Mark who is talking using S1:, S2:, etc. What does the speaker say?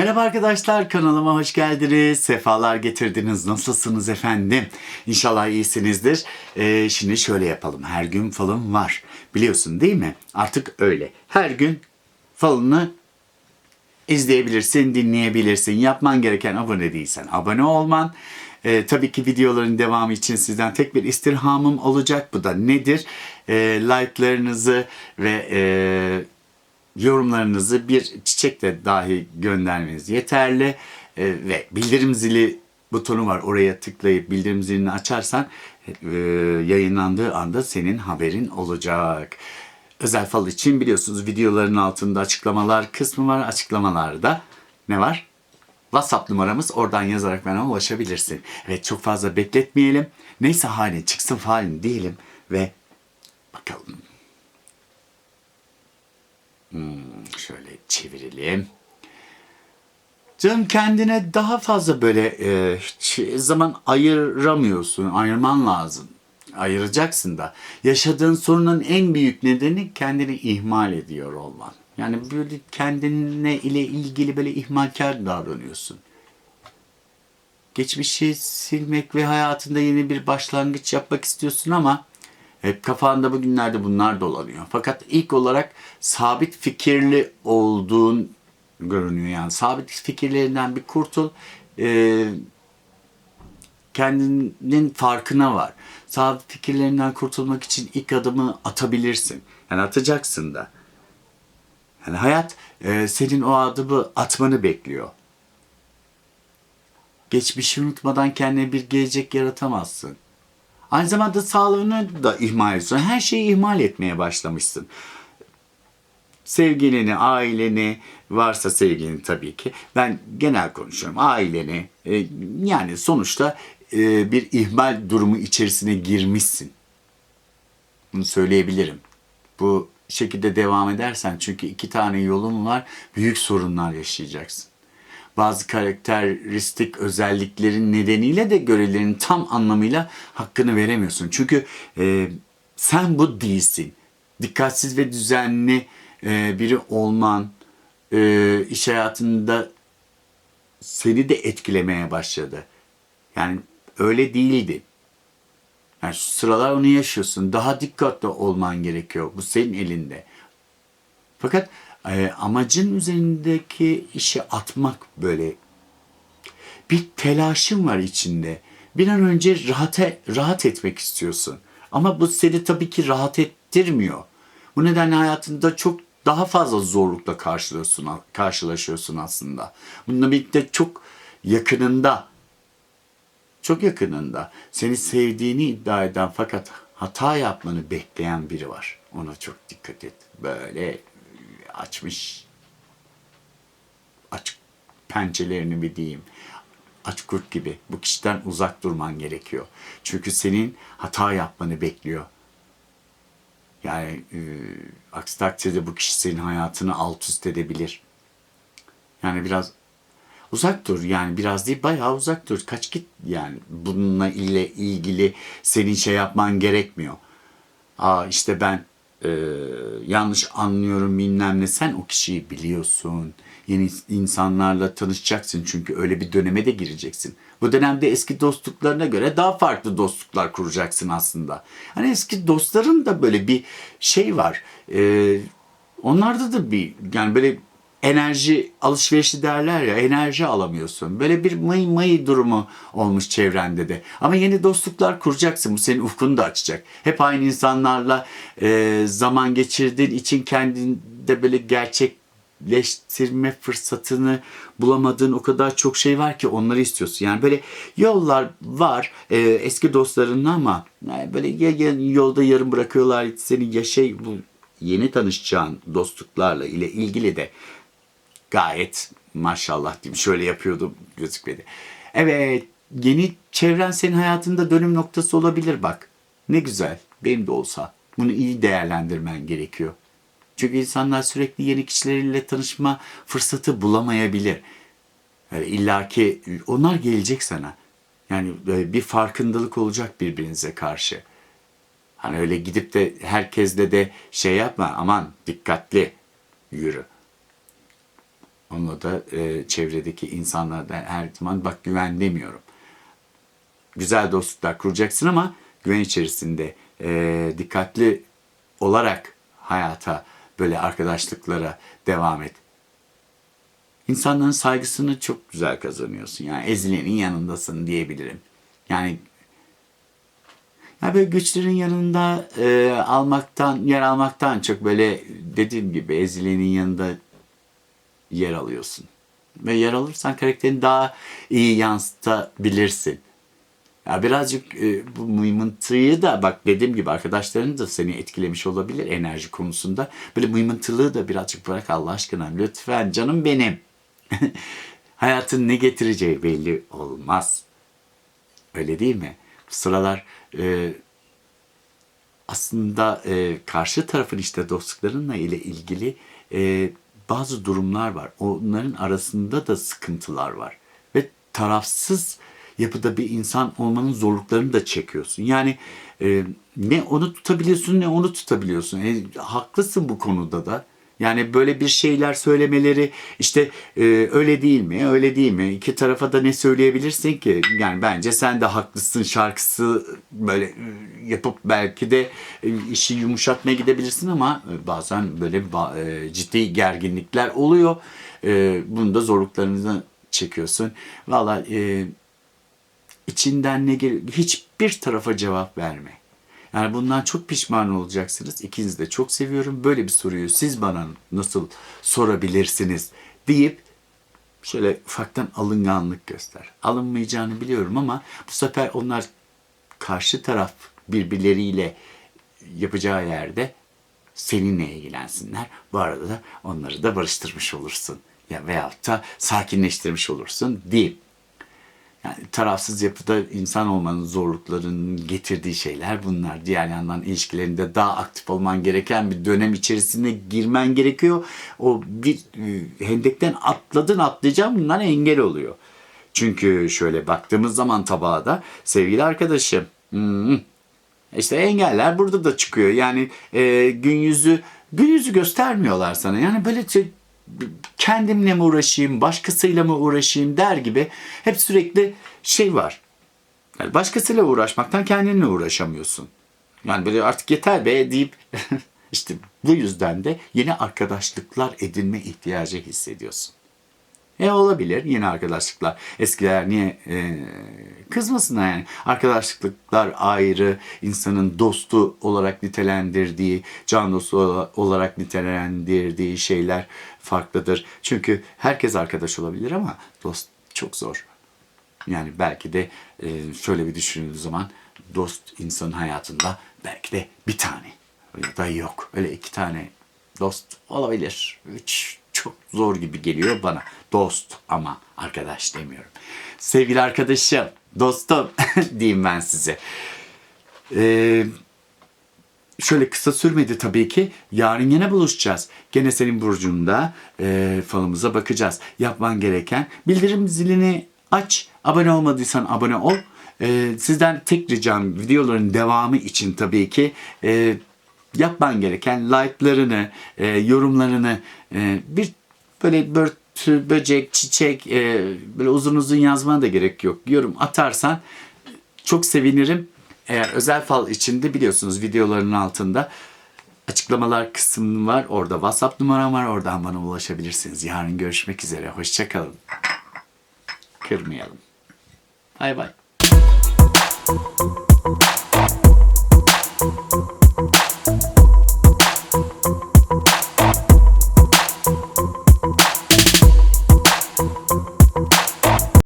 S1: Merhaba arkadaşlar kanalıma hoş geldiniz. Sefalar getirdiniz. Nasılsınız efendim? İnşallah iyisinizdir. Ee, şimdi şöyle yapalım. Her gün falım var. Biliyorsun değil mi? Artık öyle. Her gün falını izleyebilirsin, dinleyebilirsin. Yapman gereken abone değilsen abone olman. Ee, tabii ki videoların devamı için sizden tek bir istirhamım olacak. Bu da nedir? Ee, like'larınızı ve e, yorumlarınızı bir çiçekle dahi göndermeniz yeterli. Ee, ve bildirim zili butonu var. Oraya tıklayıp bildirim zilini açarsan e, yayınlandığı anda senin haberin olacak. Özel fal için biliyorsunuz videoların altında açıklamalar kısmı var. Açıklamalarda ne var? WhatsApp numaramız oradan yazarak bana ulaşabilirsin. Evet çok fazla bekletmeyelim. Neyse halin çıksın falin diyelim ve bakalım. Hmm, şöyle çevirelim. Canım kendine daha fazla böyle e, zaman ayıramıyorsun, ayırman lazım. Ayıracaksın da. Yaşadığın sorunun en büyük nedeni kendini ihmal ediyor olman. Yani böyle kendine ile ilgili böyle ihmalkar davranıyorsun. Geçmişi silmek ve hayatında yeni bir başlangıç yapmak istiyorsun ama hep kafanda bugünlerde bunlar dolanıyor. Fakat ilk olarak sabit fikirli olduğun görünüyor yani. Sabit fikirlerinden bir kurtul. Ee, kendinin farkına var. Sabit fikirlerinden kurtulmak için ilk adımı atabilirsin. Yani atacaksın da. Yani hayat e, senin o adımı atmanı bekliyor. Geçmişi unutmadan kendine bir gelecek yaratamazsın. Aynı zamanda sağlığını da ihmal ediyorsun. Her şeyi ihmal etmeye başlamışsın. Sevgilini, aileni, varsa sevgilini tabii ki. Ben genel konuşuyorum. Aileni, e, yani sonuçta e, bir ihmal durumu içerisine girmişsin. Bunu söyleyebilirim. Bu şekilde devam edersen çünkü iki tane yolun var. Büyük sorunlar yaşayacaksın bazı karakteristik özelliklerin nedeniyle de görevlerin tam anlamıyla hakkını veremiyorsun. Çünkü e, sen bu değilsin. Dikkatsiz ve düzenli e, biri olman e, iş hayatında seni de etkilemeye başladı. Yani öyle değildi. Yani şu sıralar onu yaşıyorsun. Daha dikkatli olman gerekiyor. Bu senin elinde. Fakat e, amacın üzerindeki işi atmak böyle bir telaşın var içinde. Bir an önce rahat, rahat etmek istiyorsun. Ama bu seni tabii ki rahat ettirmiyor. Bu nedenle hayatında çok daha fazla zorlukla karşılıyorsun, karşılaşıyorsun aslında. Bununla birlikte çok yakınında, çok yakınında seni sevdiğini iddia eden fakat hata yapmanı bekleyen biri var. Ona çok dikkat et. Böyle açmış açık pençelerini mi diyeyim aç kurt gibi bu kişiden uzak durman gerekiyor. Çünkü senin hata yapmanı bekliyor. Yani e, aksi takdirde bu kişi senin hayatını alt üst edebilir. Yani biraz uzak dur yani biraz değil bayağı uzak dur. Kaç git yani bununla ile ilgili senin şey yapman gerekmiyor. Aa işte ben e, yanlış anlıyorum bilmem ne. Sen o kişiyi biliyorsun. Yeni insanlarla tanışacaksın çünkü öyle bir döneme de gireceksin. Bu dönemde eski dostluklarına göre daha farklı dostluklar kuracaksın aslında. Hani eski dostların da böyle bir şey var. Ee, onlarda da bir yani böyle enerji alışverişi derler ya enerji alamıyorsun. Böyle bir may may durumu olmuş çevrende de. Ama yeni dostluklar kuracaksın. Bu senin ufkunu da açacak. Hep aynı insanlarla e, zaman geçirdiğin için kendinde böyle gerçekleştirme fırsatını bulamadığın o kadar çok şey var ki onları istiyorsun. Yani böyle yollar var e, eski dostlarınla ama yani böyle ya, ya yolda yarım bırakıyorlar seni ya şey bu yeni tanışacağın dostluklarla ile ilgili de gayet maşallah diyeyim şöyle yapıyordum gözükmedi. Evet yeni çevren senin hayatında dönüm noktası olabilir bak. Ne güzel benim de olsa. Bunu iyi değerlendirmen gerekiyor. Çünkü insanlar sürekli yeni kişilerle tanışma fırsatı bulamayabilir. Yani İlla ki onlar gelecek sana. Yani bir farkındalık olacak birbirinize karşı. Hani öyle gidip de herkesle de şey yapma aman dikkatli yürü. Onunla da e, çevredeki insanlardan her zaman bak güven demiyorum. Güzel dostluklar kuracaksın ama güven içerisinde e, dikkatli olarak hayata böyle arkadaşlıklara devam et. İnsanların saygısını çok güzel kazanıyorsun. Yani ezilenin yanındasın diyebilirim. Yani ya böyle güçlerin yanında e, almaktan, yer almaktan çok böyle dediğim gibi ezilenin yanında yer alıyorsun. Ve yer alırsan karakterini daha iyi yansıtabilirsin. Ya birazcık e, bu mıymıntıyı da bak dediğim gibi arkadaşların da seni etkilemiş olabilir enerji konusunda. Böyle mıymıntılığı da birazcık bırak Allah aşkına lütfen canım benim. Hayatın ne getireceği belli olmaz. Öyle değil mi? Bu sıralar e, aslında e, karşı tarafın işte dostluklarınla ile ilgili e, bazı durumlar var. Onların arasında da sıkıntılar var. Ve tarafsız yapıda bir insan olmanın zorluklarını da çekiyorsun. Yani e, ne onu tutabiliyorsun ne onu tutabiliyorsun. E, haklısın bu konuda da. Yani böyle bir şeyler söylemeleri işte e, öyle değil mi öyle değil mi? İki tarafa da ne söyleyebilirsin ki? Yani bence sen de haklısın şarkısı böyle e, yapıp belki de e, işi yumuşatmaya gidebilirsin ama e, bazen böyle ciddi gerginlikler oluyor. E, bunu da zorluklarını çekiyorsun. Valla e, içinden ne geliyor hiçbir tarafa cevap verme. Yani bundan çok pişman olacaksınız. İkinizi de çok seviyorum. Böyle bir soruyu siz bana nasıl sorabilirsiniz deyip şöyle ufaktan alınganlık göster. Alınmayacağını biliyorum ama bu sefer onlar karşı taraf birbirleriyle yapacağı yerde seninle ilgilensinler. Bu arada da onları da barıştırmış olursun. Ya veyahut da sakinleştirmiş olursun deyip yani tarafsız yapıda insan olmanın zorluklarının getirdiği şeyler bunlar. Diğer yandan ilişkilerinde daha aktif olman gereken bir dönem içerisine girmen gerekiyor. O bir e, hendekten atladın atlayacağım bunlar engel oluyor. Çünkü şöyle baktığımız zaman tabağa da sevgili arkadaşım hmm, işte engeller burada da çıkıyor. Yani e, gün yüzü gün yüzü göstermiyorlar sana. Yani böyle şey- kendimle mi uğraşayım, başkasıyla mı uğraşayım der gibi hep sürekli şey var. Yani başkasıyla uğraşmaktan kendinle uğraşamıyorsun. Yani böyle artık yeter be deyip işte bu yüzden de yeni arkadaşlıklar edinme ihtiyacı hissediyorsun. E olabilir yeni arkadaşlıklar. Eskiler niye e, kızmasınlar yani. Arkadaşlıklar ayrı, insanın dostu olarak nitelendirdiği, can dostu ola- olarak nitelendirdiği şeyler farklıdır. Çünkü herkes arkadaş olabilir ama dost çok zor. Yani belki de e, şöyle bir düşünüldüğü zaman dost insanın hayatında belki de bir tane ya da yok. Öyle iki tane dost olabilir. Üç çok zor gibi geliyor bana. Dost ama arkadaş demiyorum. Sevgili arkadaşım, dostum diyeyim ben size. Ee, şöyle kısa sürmedi tabii ki. Yarın yine buluşacağız. Gene senin burcunda e, falımıza bakacağız. Yapman gereken bildirim zilini aç. Abone olmadıysan abone ol. E, sizden tek ricam videoların devamı için tabii ki e, yapman gereken like'larını, e, yorumlarını e, bir böyle börtü, böcek, çiçek e, böyle uzun uzun yazmana da gerek yok. Yorum atarsan çok sevinirim. Eğer özel fal içinde biliyorsunuz videoların altında açıklamalar kısmı var. Orada WhatsApp numaram var. Oradan bana ulaşabilirsiniz. Yarın görüşmek üzere. Hoşçakalın. Kırmayalım. Bay bay.